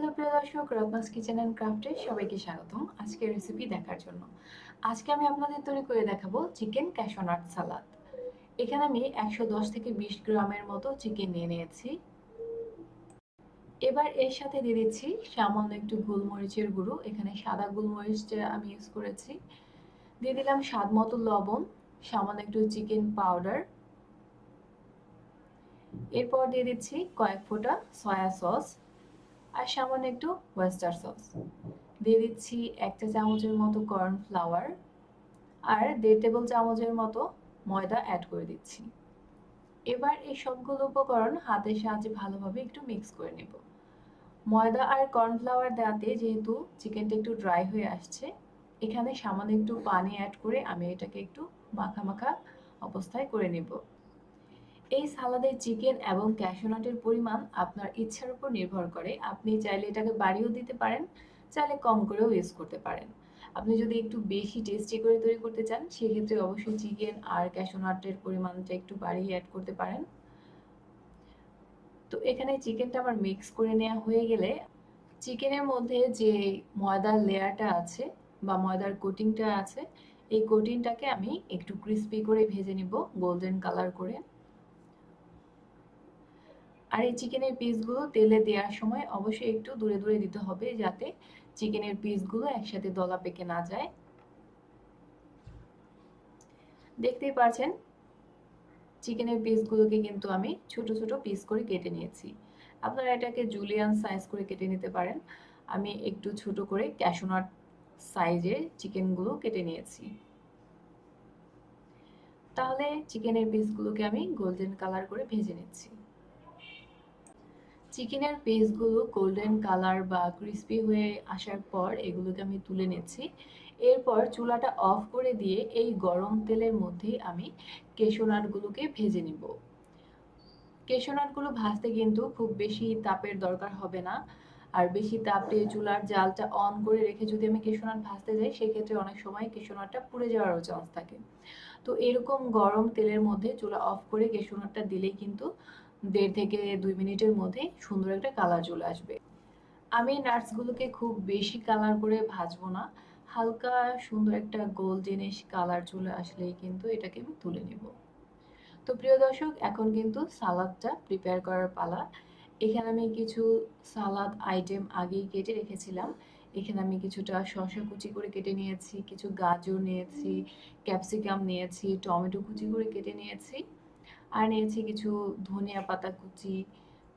Hello প্রিয় দর্শক, Ratna's kitchen and ক্রাফটে সবাইকে স্বাগতম আজকের রেসিপি দেখার জন্য। আজকে আমি আপনাদের তৈরি করে দেখাবো চিকেন ক্যাশনাট সালাদ এখানে আমি একশো দশ থেকে বিশ গ্রামের মতো চিকেন নিয়ে নিয়েছি। এবার এর সাথে দিয়ে দিচ্ছি সামান্য একটু গোলমরিচের গুঁড়ো, এখানে সাদা গোলমরিচটা আমি ইউজ করেছি। দিয়ে দিলাম স্বাদ মতো লবণ, সামান্য একটু চিকেন পাউডার এরপর দিয়ে দিচ্ছি কয়েক ফোঁটা সয়া সস আর সামান্য একটু ওয়েস্টার সস দিয়ে দিচ্ছি এক চা চামচের মতো কর্ন ফ্লাওয়ার আর দেড় টেবিল চামচের মতো ময়দা অ্যাড করে দিচ্ছি। এবার এই সবগুলো উপকরণ হাতের সাহায্যে ভালোভাবে একটু মিক্স করে নেব। ময়দা আর কর্নফ্লাওয়ার দেওয়াতে যেহেতু চিকেনটা একটু ড্রাই হয়ে আসছে, এখানে সামান্য একটু পানি অ্যাড করে আমি এটাকে একটু মাখা মাখা অবস্থায় করে নেব। এই সালাদে চিকেন এবং ক্যাশোনাটের পরিমাণ আপনার ইচ্ছার উপর নির্ভর করে। আপনি চাইলে এটাকে বাড়িয়েও দিতে পারেন, চাইলে কম করেও ইউজ করতে পারেন। আপনি যদি একটু বেশি টেস্টি করে তৈরি করতে চান, সেক্ষেত্রে অবশ্যই চিকেন আর ক্যাশোনাটের পরিমাণটা একটু বাড়িয়ে অ্যাড করতে পারেন। তো এখানে চিকেনটা আমার মিক্স করে নেওয়া হয়ে গেলে চিকেনের মধ্যে যে ময়দার লেয়ারটা আছে বা ময়দার কোটিংটা আছে, এই কোটিংটাকে আমি একটু ক্রিস্পি করে ভেজে নিব গোল্ডেন কালার করে। আর এই চিকেনের পিসগুলো তেলে দেওয়ার সময় অবশ্যই একটু দূরে দূরে দিতে হবে যাতে চিকেনের পিসগুলো একসাথে দলা পেকে না যায়। দেখতেই পাচ্ছেন চিকেনের পিসগুলোকে কিন্তু আমি ছোট ছোট পিস করে কেটে নিয়েছি। আপনারা এটাকে জুলিয়ান সাইজ করে কেটে নিতে পারেন। আমি একটু ছোট করে ক্যাশোনাট সাইজে চিকেনগুলো কেটে নিয়েছি। তাহলে চিকেনের পিসগুলোকে আমি গোল্ডেন কালার করে ভেজে নিচ্ছি। চিকেনের পিসগুলো গোল্ডেন কালার বা ক্রিস্পি হয়ে আসার পর এগুলোকে আমি তুলে নিচ্ছি। এরপর চুলাটা অফ করে দিয়ে এই গরম তেলের মধ্যেই আমি কেশোনাটগুলোকে ভেজে নিব। কেশোনাটগুলো ভাজতে কিন্তু খুব বেশি তাপের দরকার হবে না। আর বেশি তাপে চুলার জালটা অন করে রেখে যদি আমি কেশোনাট ভাজতে যাই, সেক্ষেত্রে অনেক সময় কেশোনাটটা পুড়ে যাওয়ারও চান্স থাকে। তো এরকম গরম তেলের মধ্যে চুলা অফ করে কেশোনাটটা দিলেই কিন্তু দেড় থেকে দুই মিনিটের মধ্যে সুন্দর একটা কালার চলে আসবে। আমি নাটসগুলোকে খুব বেশি কালার করে ভাজবো না, হালকা সুন্দর একটা গোল্ডেনিশ কালার চলে আসলেই কিন্তু এটাকে আমি তুলে নেব। তো প্রিয় দর্শক, এখন কিন্তু সালাদটা প্রিপেয়ার করার পালা। এখানে আমি কিছু সালাদ আইটেম আগেই কেটে রেখেছিলাম। এখানে আমি কিছুটা শসা কুচি করে কেটে নিয়েছি, কিছু গাজর নিয়েছি ক্যাপসিকাম নিয়েছি, টমেটো কুচি করে কেটে নিয়েছি। আর নিয়েছি কিছু ধনিয়া পাতা কুচি,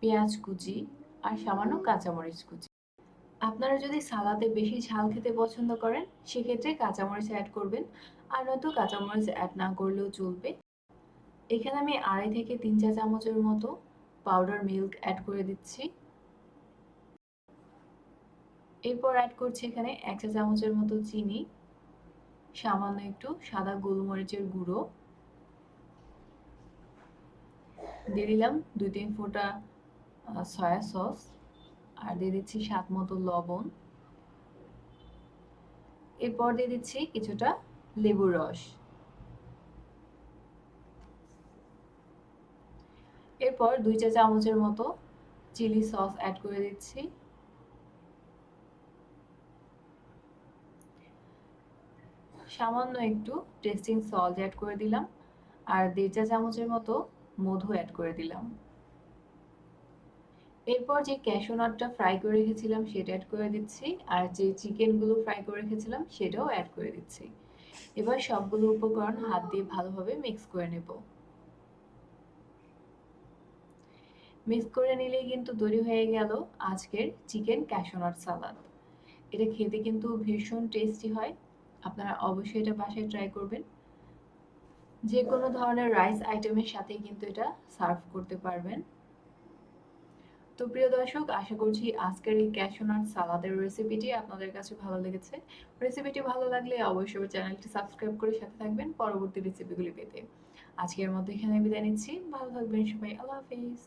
পেঁয়াজ কুচি আর সামান্য কাঁচামরিচ কুচি। আপনারা যদি সালাদে বেশি ঝাল খেতে পছন্দ করেন, সেক্ষেত্রে কাঁচামরিচ অ্যাড করবেন আর নয়তো কাঁচামরিচ অ্যাড না করলেও চলবে। এখানে আমি আড়াই থেকে তিন চা চামচের মতো পাউডার মিল্ক অ্যাড করে দিচ্ছি। এরপর অ্যাড করছি এখানে এক চা চামচের মতো চিনি, সামান্য একটু সাদা গোলমরিচের গুঁড়ো। দিয়ে দিলাম, দুই তিন ফোঁটা সয়া সস আর দিয়ে দিচ্ছি স্বাদ মতো লবণ। এরপর দিয়ে দিচ্ছি কিছুটা লেবুর রস। এরপর দুই চা চামচের মতো চিলি সস অ্যাড করে দিচ্ছি। সামান্য একটু টেস্টিং সল্ট অ্যাড করে দিলাম। আর দেড় চা চামচের মতো মধু অ্যাড করে দিলাম। এরপর যে ক্যাশো নাটটা ফ্রাই করে রেখেছিলাম, সেটা অ্যাড করে দিচ্ছি। আর যে চিকেনগুলো ফ্রাই করে রেখেছিলাম, সেটাও অ্যাড করে দিচ্ছি। এবার সবগুলো উপকরণ হাত দিয়ে ভালোভাবে মিক্স করে নেব। মিক্স করে নিলেই কিন্তু তৈরি হয়ে গেল আজকের চিকেন ক্যাশোনাট সালাদ এটা খেতে কিন্তু ভীষণ টেস্টি হয়। আপনারা অবশ্যই এটা বাসায় ট্রাই করবেন। যে কোনো ধরনের রাইস আইটেমের সাথে কিন্তু এটা সার্ভ করতে পারবেন। তো প্রিয় দর্শক, আশা করছি আজকের এই ক্যাশোনাট সালাদের রেসিপিটি আপনাদের কাছে ভালো লেগেছে। রেসিপিটি ভালো লাগলে অবশ্যই চ্যানেলটি সাবস্ক্রাইব করে সাথে থাকবেন পরবর্তী রেসিপিগুলি পেতে। আজকের মতো এখানে বিদায় নিচ্ছি। ভালো থাকবেন সবাই। আল্লাহ হাফিজ।